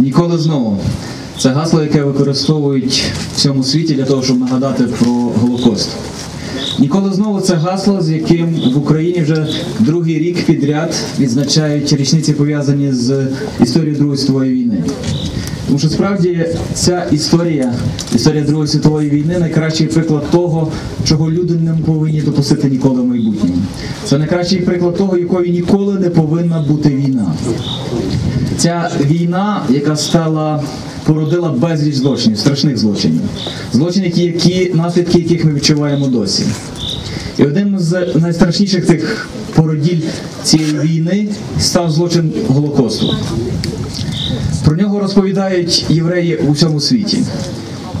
Ніколи знову. Це гасло, яке використовують в всьому світі для того, щоб нагадати про Голокост. Ніколи знову це гасло, з яким в Україні вже другий рік підряд відзначають річниці пов'язані з історією Другої світової війни. Тому що справді ця історія, історія Другої світової війни, найкращий приклад того, чого люди не повинні допустити ніколи в майбутньому. Це найкращий приклад того, якою ніколи не повинна бути війна. Ця війна, яка стала породила безліч злочинів, страшних злочинів, злочинів, які наслідки яких ми відчуваємо досі. І одним з найстрашніших тих породіль цієї війни став злочин Голокосту. Про нього розповідають євреї у всьому світі.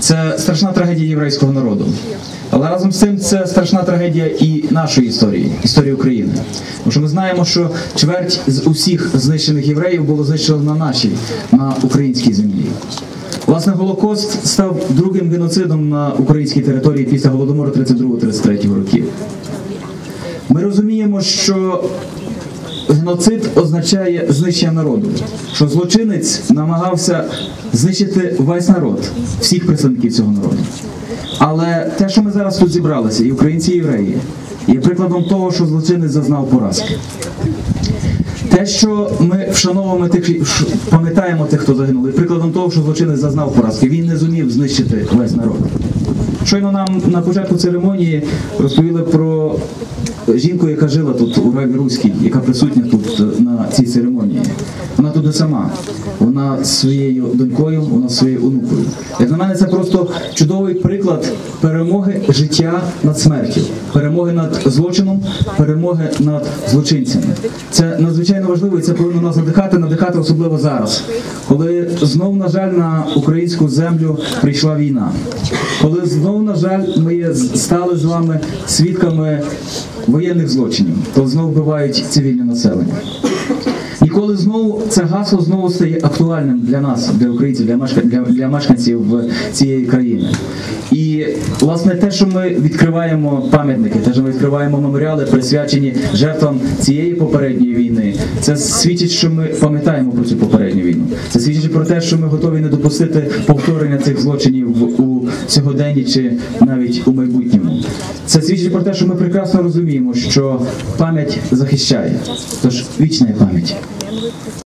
Це страшна трагедія єврейського народу. Але разом з цим це страшна трагедія і нашої історії, історії України. Тому що ми знаємо, що чверть з усіх знищених євреїв було знищено на нашій, на українській землі. Власне, Голокост став другим геноцидом на українській території після Голодомору 32-33 років. Ми розуміємо, що геноцид означає знищення народу, що злочинець намагався знищити весь народ, всіх представників цього народу. Але те, що ми зараз тут зібралися, і українці, і євреї, є прикладом того, що злочинець зазнав поразки. Те, що ми вшановуємо тих, пам'ятаємо тих, хто загинув, є прикладом того, що злочинець зазнав поразки. Він не зумів знищити весь народ. Щойно нам на початку церемонії розповіли про жінку, яка жила тут у Раві Руській, яка присутня тут на цій церемонії. Вона тут не сама. Вона з своєю донькою, вона з своєю онукою. Як на мене, це просто чудовий приклад перемоги життя над смертю, перемоги над злочином, перемоги над злочинцями. Це надзвичайно важливо і це повинно нас надихати, надихати особливо зараз, коли знов, на жаль, на українську землю прийшла війна. Коли знов, на жаль, ми стали з вами свідками воєнних злочинів, то знов вбивають цивільне населення. Ніколи знову це гасло знову стає актуальним для нас, для українців, для, мешка- для, для мешканців цієї країни. І власне те, що ми відкриваємо пам'ятники, те, що ми відкриваємо меморіали, присвячені жертвам цієї попередньої війни, це свідчить, що ми пам'ятаємо про цю попередню війну. Це свідчить про те, що ми готові не допустити повторення цих злочинів у сьогоденні чи навіть у майбутньому. Це свідчить про те, що ми прекрасно розуміємо, що пам'ять захищає. Тож вічна є пам'ять.